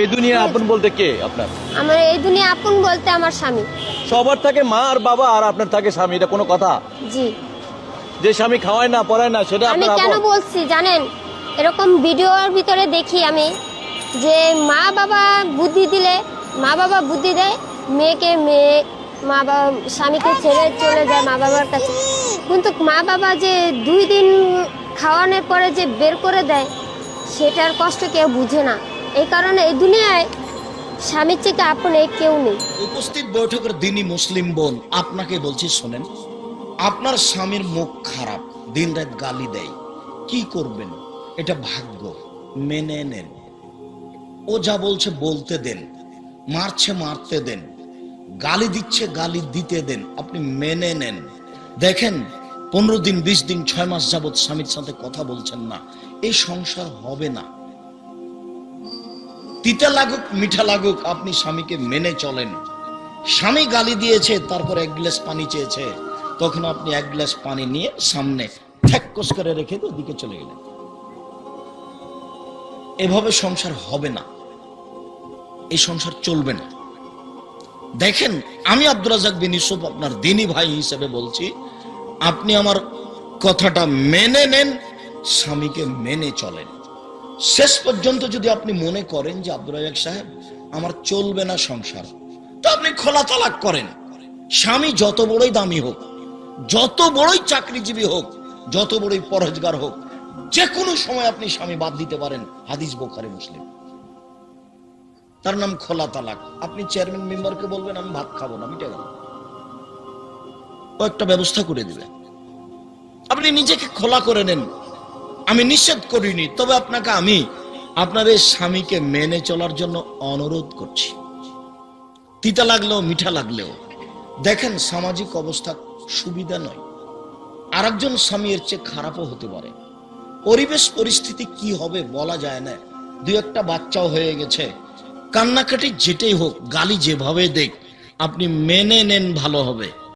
এই দুনিয়া আপন বলতে কে আপনার? আমার এই দুনিয়া আপন বলতে আমার স্বামী। সবার থাকে মা আর বাবা আর আপনার থাকে স্বামী এটা কোনো কথা? জি। যে স্বামী খাওয়ায় না পড়ায় না সেটা আমি কেন বলছি জানেন? এরকম ভিডিওর ভিতরে দেখি আমি যে মা বাবা বুদ্ধি দিলে মা বাবা বুদ্ধি দেয় মেয়েকে মেয়ে মা বাবা স্বামীকে ছেড়ে চলে যায় মা বাবার কাছে। কিন্তু মা বাবা যে দুই দিন খাওয়ানোর পরে যে বের করে দেয় সেটার কষ্ট কেউ বুঝে না। এই কারণে এই দুনিয়ায় স্বামীর থেকে আপন এই কেউ নেই। উপস্থিত বৈঠকের দিনই মুসলিম বোন আপনাকে বলছি, শোনেন, আপনার স্বামীর মুখ খারাপ, দিন রাত গালি দেয়। কি করবেন? এটা ভাগ্য, মেনে নেন। ও যা বলছে বলতে দেন, মারছে মারতে দেন, গালি দিচ্ছে গালি দিতে দেন, আপনি মেনে নেন। দেখেন, পনেরো দিন, বিশ দিন, ছয় মাস যাবৎ স্বামীর সাথে কথা বলছেন না, এই সংসার হবে না। তিতা লাগুক, মিঠা লাগুক, আপনি স্বামীকে মেনে চলেন। স্বামী গালি দিয়েছে, তারপর এক গ্লাস পানি চেয়েছে। তখন আপনি এক গ্লাস পানি নিয়ে সামনে ঠ্যাক্কস করে রেখে ওদিকে চলে গেলেন। এভাবে সংসার হবে না। এই সংসার চলবে না। দেখেন, আমি আব্দুল রাজাক বিন ইউসুফ আপনার দিনী ভাই হিসেবে বলছি, আপনি আমার কথাটা মেনে নেন, স্বামীকে মেনে চলেন। শেষ পর্যন্ত যদি আপনি মনে করেন যে আব্দুল রাজাক সাহেব, আমার চলবে না সংসার, তো আপনি খোলা তালাক করেন। স্বামী যত বড়ই দামি হোক, যত বড়ই চাকরিজীবী হোক, যত বড়ই পরোজগার হোক যে কোনো সময় আপনি স্বামী বাদ দিতে পারেন, হাদিস বোখারে, মুসলিম। তার নাম খোলা তালাক। আপনি চেয়ারম্যান মেম্বারকে বলবেন, আমি ভাত খাব না, মিটে গেল। ও একটা ব্যবস্থা করে দিবে। আপনি নিজেকে খোলা করে নেন। আমি নিষেধ করিনি, তবে আপনাকে আমি আপনার এই স্বামীকে মেনে চলার জন্য অনুরোধ করছি। তিতা লাগলেও, মিঠা লাগলেও। দেখেন, সামাজিক অবস্থা সুবিধা নয়। আরেকজন স্বামী এর চেয়ে খারাপও হতে পারে। পরিবেশ পরিস্থিতি কি হবে বলা যায় না। দুই একটা বাচ্চাও হয়ে গেছে। কান্নাকাটি যেটাই হোক, গালি যেভাবে দেখ, আপনি মেনে নেন ভালো হবে।